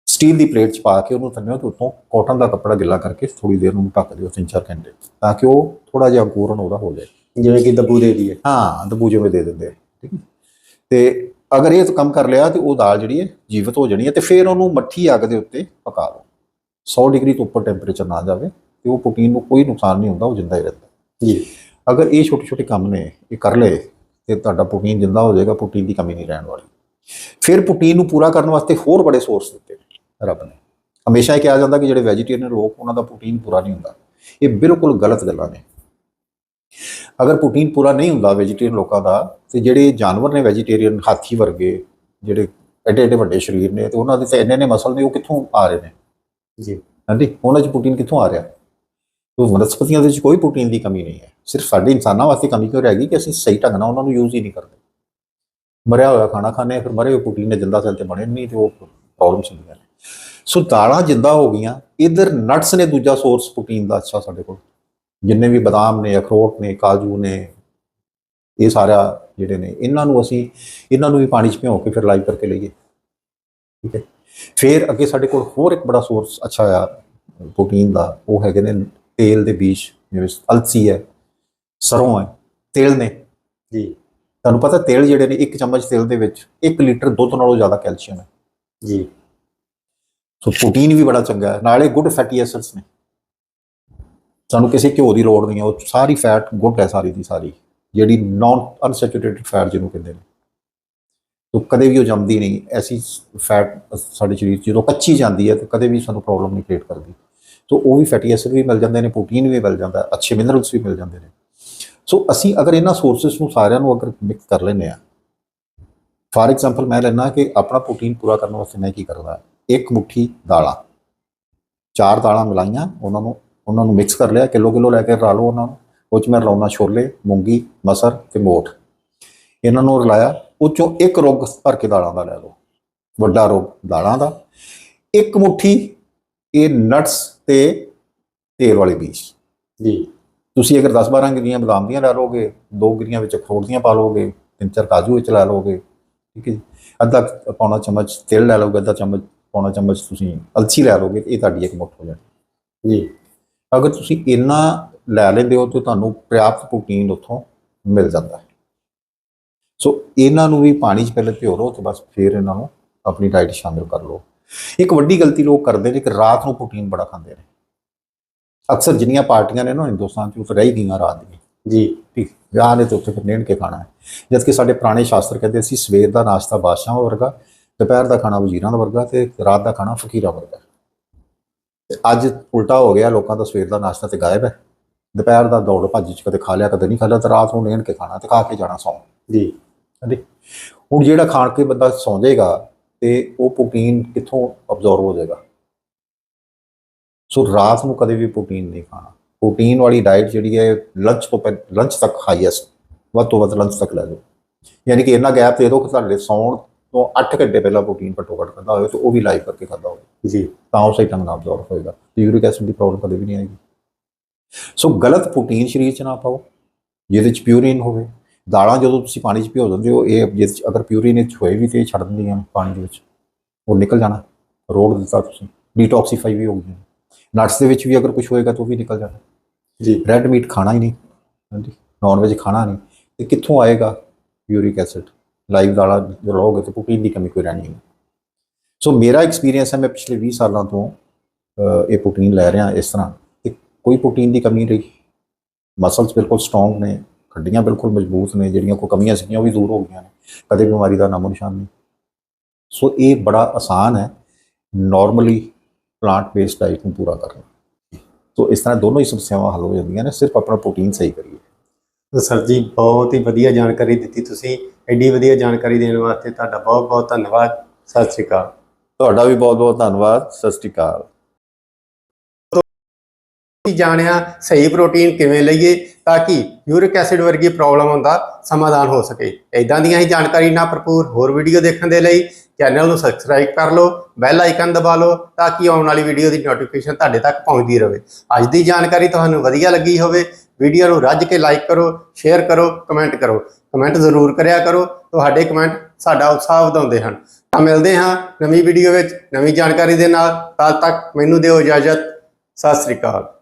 ਸਟੀਲ ਦੀ ਪਲੇਟ 'ਚ ਪਾ ਕੇ ਉਹਨੂੰ ਥੰਨਿਓ ਤੇ ਉੱਤੋਂ ਕਾਟਨ ਦਾ ਕੱਪੜਾ ਗਿੱਲਾ ਕਰਕੇ ਥੋੜੀ ਦੇਰ ਨੂੰ ਢੱਕ ਦਿਓ 3-4 ਘੰਟੇ ਤਾਂ ਕਿ ਉਹ ਥੋੜਾ ਜਿਹਾ ਅੰਕੁਰਨ ਉਹਦਾ ਹੋ ਜਾਏ। ਜਿਵੇਂ ਕਿ ਦਬੂ ਦੇ ਦੀ ਹੈ ਦਬੂਜੇ ਵਿੱਚ ਦੇ ਦਿੰਦੇ ਠੀਕ ਹੈ। ਤੇ ਅਗਰ ਇਹ ਕੰਮ ਕਰ ਲਿਆ ਤੇ ਉਹ ਦਾਲ ਜਿਹੜੀ ਹੈ ਜੀਵਤ ਹੋ ਜਾਣੀ ਹੈ ਤੇ ਫਿਰ ਉਹਨੂੰ ਮੱਠੀ ਅੱਗ ਦੇ ਉੱਤੇ ਪਕਾ ਲਓ 100 ਡਿਗਰੀ ਤੋਂ ਉੱਪਰ ਟੈਂਪਰੇਚਰ ਨਾ ਜਾਵੇ ਤੇ ਉਹ ਪ੍ਰੋਟੀਨ ਨੂੰ ਕੋਈ ਨੁਕਸਾਨ ਨਹੀਂ ਹੁੰਦਾ ਉਹ ਜਿੰਦਾ ਹੀ ਰਹਿੰਦਾ। ਜੀ। ਅਗਰ ਇਹ ਛੋਟੇ ਛੋਟੇ ਕੰਮ ਨੇ ਇਹ ਕਰ ਲਏ ਤੇ ਤੁਹਾਡਾ ਪ੍ਰੋਟੀਨ ਜਿੰਦਾ ਹੋ ਜਾਏਗਾ ਪ੍ਰੋਟੀਨ ਦੀ ਕਮੀ ਨਹੀਂ ਰਹਿਣ ਵਾਲੀ। ਫਿਰ ਪ੍ਰੋਟੀਨ ਨੂੰ ਪੂਰਾ ਕਰਨ ਵਾਸਤੇ ਹੋਰ ਬੜੇ ਸੋਰਸ ਦਿੱਤੇ ਰੱਬ ਨੇ। ਹਮੇਸ਼ਾ ਇਹ ਕਿਹਾ ਜਾਂਦਾ ਕਿ ਜਿਹੜੇ ਵੈਜੀਟੇਰੀਅਨ ਲੋਕ ਉਹਨਾਂ ਦਾ ਪ੍ਰੋਟੀਨ ਪੂਰਾ ਨਹੀਂ ਹੁੰਦਾ। ਇਹ ਬਿਲਕੁਲ ਗਲਤ ਗੱਲਾਂ ਨੇ। ਅਗਰ ਪ੍ਰੋਟੀਨ ਪੂਰਾ ਨਹੀਂ ਹੁੰਦਾ ਵੈਜੀਟੇਰੀਅਨ ਲੋਕਾਂ ਦਾ ਤੇ ਜਿਹੜੇ ਜਾਨਵਰ ਨੇ ਵੈਜੀਟੇਰੀਅਨ ਹਾਥੀ ਵਰਗੇ ਜਿਹੜੇ ਐਡੇ ਐਡੇ ਵੱਡੇ ਸਰੀਰ ਨੇ ਤੇ ਉਹਨਾਂ ਦੇ ਤੇ ਇੰਨੇ ਨੇ ਮਸਲ ਨੇ ਉਹ ਕਿੱਥੋਂ ਆ ਰਹੇ ਨੇ? ਜੀ। ਹਾਂਜੀ ਉਹਨਾਂ 'ਚ ਪ੍ਰੋਟੀਨ ਕਿੱਥੋਂ ਆ ਰਿਹਾ? ਉਹ ਵਨਸਪਤੀਆਂ ਦੇ ਵਿੱਚ ਕੋਈ ਪ੍ਰੋਟੀਨ ਦੀ ਕਮੀ ਨਹੀਂ ਹੈ। ਸਿਰਫ ਸਾਡੇ ਇਨਸਾਨਾਂ ਵਾਸਤੇ ਕਮੀ ਕਿਉਂ ਰਹਿ ਗਈ ਕਿ ਅਸੀਂ ਸਹੀ ਢੰਗ ਨਾਲ ਉਹਨਾਂ ਨੂੰ ਯੂਜ਼ ਹੀ ਨਹੀਂ ਕਰਦੇ। ਮਰਿਆ ਹੋਇਆ ਖਾਣਾ ਖਾਂਦੇ ਹਾਂ ਫਿਰ ਮਰੇ ਹੋਏ ਪ੍ਰੋਟੀਨ ਨੇ ਜਿੰਦਾ ਸੈੱਲ ਤੇ ਬਣੇ ਨਹੀਂ ਤੇ ਉਹ ਪ੍ਰੋਬਲਮਸ ਹੁੰਦੀਆਂ ਨੇ। ਸੋ ਦਾਲਾਂ ਜਿੰਦਾ ਹੋ ਗਈਆਂ, ਇਧਰ ਨਟਸ ਨੇ ਦੂਜਾ ਸੋਰਸ ਪ੍ਰੋਟੀਨ ਦਾ ਅੱਛਾ ਸਾਡੇ ਕੋਲ। ਜਿੰਨੇ ਵੀ ਬਦਾਮ ਨੇ, ਅਖਰੋਟ ਨੇ, ਕਾਜੂ ਨੇ, ਇਹ ਸਾਰਾ ਜਿਹੜੇ ਨੇ, ਇਹਨਾਂ ਨੂੰ ਅਸੀਂ, ਇਹਨਾਂ ਨੂੰ ਵੀ ਪਾਣੀ 'ਚ ਭਿਓ ਕੇ ਫਿਰ ਲਾਈਵ ਕਰਕੇ ਲਈਏ। ਠੀਕ ਹੈ? ਫਿਰ ਅੱਗੇ ਸਾਡੇ ਕੋਲ ਹੋਰ ਇੱਕ ਬੜਾ ਸੋਰਸ ਅੱਛਾ ਆ ਪ੍ਰੋਟੀਨ ਦਾ, ਉਹ ਹੈਗੇ ਨੇ ਤੇਲ ਦੇ ਬੀਜ, ਜਿਵੇਂ ਅਲਸੀ ਹੈ ਸਰੋਂ ਹੈ ਤੇਲ ਨੇ। ਜੀ। ਤੁਹਾਨੂੰ ਪਤਾ ਤੇਲ ਜਿਹੜੇ ਨੇ ਇੱਕ ਚਮਚ ਤੇਲ ਦੇ ਵਿੱਚ 1 ਲੀਟਰ ਦੁੱਧ ਨਾਲੋਂ ਜ਼ਿਆਦਾ ਕੈਲਸ਼ੀਅਮ ਹੈ। ਜੀ। ਸੋ ਪ੍ਰੋਟੀਨ ਵੀ ਬੜਾ ਚੰਗਾ ਹੈ। ਨਾਲੇ ਗੁੱਡ ਫੈਟੀ ਐਸਿਡਸ ਨੇ। ਸਾਨੂੰ ਕਿਸੇ ਘਿਓ ਦੀ ਲੋੜ ਨਹੀਂ ਹੈ। ਉਹ ਸਾਰੀ ਫੈਟ ਗੁੱਡ ਹੈ ਸਾਰੀ ਦੀ ਸਾਰੀ। ਜਿਹੜੀ ਨਾਨ ਅਨਸੈਚੂਰੇਟਡ ਫੈਟ ਜਿਹਨੂੰ ਕਹਿੰਦੇ ਨੇ। ਤੋ ਕਦੇ ਵੀ ਉਹ ਜੰਮਦੀ ਨਹੀਂ। ਐਸੀ ਫੈਟ ਸਾਡੇ ਸਰੀਰ 'ਚ ਜਦੋਂ ਕੱਚੀ ਜਾਂਦੀ ਹੈ ਤਾਂ ਕਦੇ ਵੀ ਸਾਨੂੰ ਪ੍ਰੋਬਲਮ ਨਹੀਂ ਕ੍ਰੀਏਟ ਕਰਦੀ। ਸੋ ਉਹ ਵੀ ਫੈਟੀ ਐਸਿਡ ਵੀ ਮਿਲ ਜਾਂਦੇ ਨੇ ਪ੍ਰੋਟੀਨ ਵੀ ਮਿਲ ਜਾਂਦਾ ਅੱਛੇ ਮਿਨਰਲਸ ਵੀ ਮਿਲ ਜਾਂਦੇ ਨੇ। ਸੋ ਅਸੀਂ ਅਗਰ ਇਹਨਾਂ ਸੋਰਸਸ ਨੂੰ ਸਾਰਿਆਂ ਨੂੰ ਅਗਰ ਮਿਕਸ ਕਰ ਲੈਂਦੇ ਆ ਫਾਰ ਐਗਜ਼ਾਮਪਲ ਮੈਂ ਲੈਣਾ ਕਿ ਆਪਣਾ ਪ੍ਰੋਟੀਨ ਪੂਰਾ ਕਰਨ ਵਾਸਤੇ ਮੈਂ ਕੀ ਕਰਦਾ, ਇੱਕ ਮੁਠੀ ਦਾਲਾਂ, ਚਾਰ ਦਾਲਾਂ ਮਿਲਾਈਆਂ, ਉਹਨਾਂ ਨੂੰ ਉਹਨਾਂ ਨੂੰ ਮਿਕਸ ਕਰ ਲਿਆ, ਕਿਲੋ ਕਿਲੋ ਲੈ ਕੇ ਰਲਾ ਲਓ ਉਹਨਾਂ ਨੂੰ, ਉਹ 'ਚ ਮੈਂ ਰਲਾਉਣਾ ਛੋਲੇ, ਮੂੰਗੀ, ਮਸਰ ਤੇ ਮੋਠ। ਇਹਨਾਂ ਨੂੰ ਰਲਾਇਆ, ਉਹ 'ਚੋਂ ਇੱਕ ਰੁੱਗ ਭਰ ਕੇ ਦਾਲਾਂ ਦਾ ਲੈ ਲਓ, ਵੱਡਾ ਰੁੱਗ ਦਾਲਾਂ ਦਾ। ਇੱਕ ਮੁਠੀ ਇਹ ਨਟਸ ਤੇ ਤੇਲ ਵਾਲੇ ਬੀਜ। ਜੀ। ਤੁਸੀਂ ਅਗਰ 10-12 ਗਿਰੀਆਂ ਬਦਾਮ ਦੀਆਂ ਲੈ ਲਓਗੇ, ਦੋ ਗਿਰੀਆਂ ਵਿੱਚ ਅਖਰੋਟ ਦੀਆਂ ਪਾ ਲਓਗੇ, ਤਿੰਨ ਚਾਰ ਕਾਜੂ ਵਿੱਚ ਲੈ ਲਓਗੇ, ਠੀਕ ਹੈ ਜੀ। ਅੱਧਾ ਕੁ ਪੌਣਾ ਚਮਚ ਤੇਲ ਲੈ ਲਓਗੇ, ਅੱਧਾ ਚਮਚ, ਪੌਣਾ ਚਮਚ ਤੁਸੀਂ ਅਲਸੀ ਲੈ ਲਓਗੇ ਤੇ ਇਹ ਤੁਹਾਡੀ ਇੱਕ ਮੁੱਠ ਹੋ ਜਾਣੀ। ਜੀ। ਅਗਰ ਤੁਸੀਂ ਇੰਨਾ ਲੈ ਲੈਂਦੇ ਹੋ ਤਾਂ ਤੁਹਾਨੂੰ ਪ੍ਰਾਪਤ ਪ੍ਰੋਟੀਨ ਉੱਥੋਂ ਮਿਲ ਜਾਂਦਾ ਹੈ। ਸੋ ਇਹਨਾਂ ਨੂੰ ਵੀ ਪਾਣੀ 'ਚ ਪਹਿਲੇ ਭਿਓ ਲਓ ਤੇ ਬਸ ਫਿਰ ਇਹਨਾਂ ਨੂੰ ਆਪਣੀ ਡਾਈਟ ਸ਼ਾਮਿਲ ਕਰ ਲਓ। ਇੱਕ ਵੱਡੀ ਗਲਤੀ ਲੋਕ ਕਰਦੇ ਨੇ ਕਿ ਰਾਤ ਨੂੰ ਪ੍ਰੋਟੀਨ ਬੜਾ ਖਾਂਦੇ ਨੇ। ਅਕਸਰ ਜਿੰਨੀਆਂ ਪਾਰਟੀਆਂ ਨੇ ਨਾ ਹਿੰਦੁਸਤਾਨ 'ਚ ਉਹ ਰਹਿ ਗਈਆਂ ਰਾਤ ਦੀਆਂ ਜੀ। ਠੀਕ। ਵਿਆਹ ਨੇ ਤੇ ਉੱਥੇ ਫਿਰ ਨੇੜ ਕੇ ਖਾਣਾ ਹੈ। ਜਦ ਕਿ ਸਾਡੇ ਪੁਰਾਣੇ ਸ਼ਾਸਤਰ ਕਹਿੰਦੇ ਸੀ ਸਵੇਰ ਦਾ ਨਾਸ਼ਤਾ ਬਾਦਸ਼ਾਹਾਂ ਵਰਗਾ ਦੁਪਹਿਰ ਦਾ ਖਾਣਾ ਵਜ਼ੀਰਾਂ ਦਾ ਵਰਗਾ ਤੇ ਰਾਤ ਦਾ ਖਾਣਾ ਫਕੀਰਾਂ ਵਰਗਾ। ਅੱਜ ਉਲਟਾ ਹੋ ਗਿਆ ਲੋਕਾਂ ਦਾ ਸਵੇਰ ਦਾ ਨਾਸ਼ਤਾ ਤੇ ਗਾਇਬ ਹੈ। ਦੁਪਹਿਰ ਦਾ ਦੌੜ ਭੱਜ ਚ ਕਦੇ ਖਾ ਲਿਆ ਕਦੇ ਨਹੀਂ ਖਾ ਲਿਆ ਤੇ ਰਾਤ ਨੂੰ ਨੇੜ ਕੇ ਖਾਣਾ ਤੇ ਖਾ ਕੇ ਜਾਣਾ ਸੌਂ। ਜੀ। ਹਾਂਜੀ। ਹੁਣ ਜਿਹੜਾ ਖਾਣ ਕੇ ਬੰਦਾ ਸੌਂ ਜਾਏਗਾ ਤੇ ਉਹ ਪ੍ਰੋਟੀਨ ਕਿੱਥੋਂ ਅਬਜ਼ੌਰਬ ਹੋ ਜਾਏਗਾ? ਸੋ ਰਾਤ ਨੂੰ ਕਦੇ ਵੀ ਪ੍ਰੋਟੀਨ ਨਹੀਂ ਖਾਣਾ। ਪ੍ਰੋਟੀਨ ਵਾਲੀ ਡਾਈਟ ਜਿਹੜੀ ਹੈ ਲੰਚ ਤੋਂ ਪਹਿਲਾਂ ਲੰਚ ਤੱਕ ਹਾਈਐਸਟ ਵੱਧ ਤੋਂ ਵੱਧ ਲੰਚ ਤੱਕ ਲੈ ਲਓ। ਯਾਨੀ ਕਿ ਇੰਨਾ ਗੈਪ ਦੇ ਦਿਓ ਕਿ ਤੁਹਾਡੇ ਸੌਣ ਤੋਂ 8 ਘੰਟੇ ਪਹਿਲਾਂ ਪ੍ਰੋਟੀਨ ਘੱਟੋ ਘੱਟ ਖਾਂਦਾ ਹੋਵੇ ਤੇ ਉਹ ਵੀ ਲਾਈਵ ਕਰਕੇ ਖਾਂਦਾ ਹੋਵੇ। ਜੀ। ਤਾਂ ਉਹ ਸਹੀ ਢੰਗ ਨਾਲ ਅਬਜ਼ੌਰਬ ਹੋਏਗਾ। ਤੇ ਯੂਰਿਕ ਐਸਿਡ ਦੀ ਪ੍ਰੋਬਲਮ ਕਦੇ ਵੀ ਨਹੀਂ ਆਏਗੀ। ਸੋ ਗਲਤ ਪ੍ਰੋਟੀਨ ਸਰੀਰ 'ਚ ਨਾ ਪਾਓ ਜਿਹਦੇ 'ਚ ਪਿਊਰਿਨ ਹੋਵੇ। ਦਾਲਾਂ ਜਦੋਂ ਤੁਸੀਂ ਪਾਣੀ 'ਚ ਭਿਓ ਦਿੰਦੇ ਹੋ ਇਹ 'ਚ ਅਗਰ ਪਿਊਰਿਨ ਵਿੱਚ ਹੋਏ ਵੀ ਤੇ ਇਹ ਛੱਡ ਦਿੰਦੀਆਂ ਪਾਣੀ ਦੇ ਵਿੱਚ। ਉਹ ਨਿਕਲ ਜਾਣਾ। ਰੋੜ ਦਿੱਤਾ ਤੁਸੀਂ। ਡੀਟੌਕਸੀਫਾਈ ਵੀ ਹੋ ਗਈ ਨਟਸ ਦੇ ਵਿੱਚ ਵੀ ਅਗਰ ਕੁਝ ਹੋਏਗਾ ਤਾਂ ਉਹ ਵੀ ਨਿਕਲ ਜਾਣਾ ਜੀ। ਰੈੱਡ ਮੀਟ ਖਾਣਾ ਹੀ ਨਹੀਂ। ਹਾਂਜੀ। ਨਾਨ ਵੈਜ ਖਾਣਾ ਨਹੀਂ। ਤੇ ਕਿੱਥੋਂ ਆਏਗਾ? ਯੂਰਿਕ ਐਸਿਡ ਲਾਈਵ ਵਾਲਾ ਜੋ ਰਹੋਗੇ ਤਾਂ ਪ੍ਰੋਟੀਨ ਦੀ ਕਮੀ ਕੋਈ ਰਹਿਣੀ ਨਹੀਂ। ਸੋ ਮੇਰਾ ਐਕਸਪੀਰੀਅੰਸ ਹੈ ਮੈਂ ਪਿਛਲੇ 20 ਸਾਲਾਂ ਤੋਂ ਇਹ ਪ੍ਰੋਟੀਨ ਲੈ ਰਿਹਾ ਇਸ ਤਰ੍ਹਾਂ। ਤੇ ਕੋਈ ਪ੍ਰੋਟੀਨ ਦੀ ਕਮੀ ਨਹੀਂ ਰਹੀ। ਮਸਲਸ ਬਿਲਕੁਲ ਸਟਰੋਂਗ ਨੇ ਹੱਡੀਆਂ ਬਿਲਕੁਲ ਮਜ਼ਬੂਤ ਨੇ ਜਿਹੜੀਆਂ ਕੋਈ ਕਮੀਆਂ ਸੀਗੀਆਂ ਉਹ ਵੀ ਦੂਰ ਹੋ ਗਈਆਂ ਨੇ। ਕਦੇ ਬਿਮਾਰੀ ਦਾ ਨਾਮੋ ਨਿਸ਼ਾਨ ਨਹੀਂ। ਸੋ ਇਹ ਬੜਾ ਆਸਾਨ ਹੈ। ਨਾਰਮਲੀ ਪਲਾਂਟ ਬੇਸਡ ਡਾਈਟ ਨੂੰ ਪੂਰਾ ਕਰਨਾ। ਸੋ ਇਸ ਤਰ੍ਹਾਂ ਦੋਨੋਂ ਹੀ ਸਮੱਸਿਆਵਾਂ ਹੱਲ ਹੋ ਜਾਂਦੀਆਂ ਨੇ ਸਿਰਫ ਆਪਣਾ ਪ੍ਰੋਟੀਨ ਸਹੀ ਕਰੀਏ। ਸਰ ਜੀ ਬਹੁਤ ਹੀ ਵਧੀਆ ਜਾਣਕਾਰੀ ਦਿੱਤੀ ਤੁਸੀਂ। ਐਡੀ ਵਧੀਆ ਜਾਣਕਾਰੀ ਦੇਣ ਵਾਸਤੇ ਤੁਹਾਡਾ ਬਹੁਤ ਬਹੁਤ ਧੰਨਵਾਦ। ਸਤਿ ਸ਼੍ਰੀ ਅਕਾਲ। ਤੁਹਾਡਾ ਵੀ ਬਹੁਤ ਬਹੁਤ ਧੰਨਵਾਦ। ਸਤਿ ਸ਼੍ਰੀ ਅਕਾਲ। ਜਾਣਿਆ ਸਹੀ ਪ੍ਰੋਟੀਨ ਕਿਵੇਂ ਲਈਏ ਤਾਂ ਕਿ ਯੂਰਿਕ ਐਸਿਡ ਵਰਗੀ ਪ੍ਰੋਬਲਮ ਦਾ ਸਮਾਧਾਨ ਹੋ ਸਕੇ। ਇਦਾਂ ਦੀਆਂ ਹੀ ਜਾਣਕਾਰੀ ਨਾਲ ਭਰਪੂਰ ਹੋਰ ਵੀਡੀਓ ਦੇਖਣ ਦੇ ਲਈ ਚੈਨਲ ਨੂੰ ਸਬਸਕ੍ਰਾਈਬ ਕਰ ਲਓ ਬੈਲ ਆਈਕਨ ਦਬਾ ਲਓ ਤਾਂ ਕਿ ਆਉਣ ਵਾਲੀ ਵੀਡੀਓ ਦੀ ਨੋਟੀਫਿਕੇਸ਼ਨ ਤੁਹਾਡੇ ਤੱਕ ਪਹੁੰਚਦੀ ਰਹੇ। ਅੱਜ ਦੀ ਜਾਣਕਾਰੀ ਤੁਹਾਨੂੰ ਵਧੀਆ ਲੱਗੀ ਹੋਵੇ ਵੀਡੀਓ ਨੂੰ ਰੱਜ ਕੇ ਲਾਈਕ ਕਰੋ ਸ਼ੇਅਰ ਕਰੋ ਕਮੈਂਟ ਕਰੋ। ਕਮੈਂਟ ਜ਼ਰੂਰ ਕਰਿਆ ਕਰੋ, ਤੁਹਾਡੇ ਕਮੈਂਟ ਸਾਡਾ ਉਤਸ਼ਾਹ ਵਧਾਉਂਦੇ ਹਨ। ਤਾਂ ਮਿਲਦੇ ਹਾਂ ਨਵੀਂ ਵੀਡੀਓ ਵਿੱਚ ਨਵੀਂ ਜਾਣਕਾਰੀ ਦੇ ਨਾਲ। ਤਦ ਤੱਕ ਮੈਨੂੰ ਦਿਓ ਇਜਾਜ਼ਤ। ਸਤਿ ਸ੍ਰੀ ਅਕਾਲ।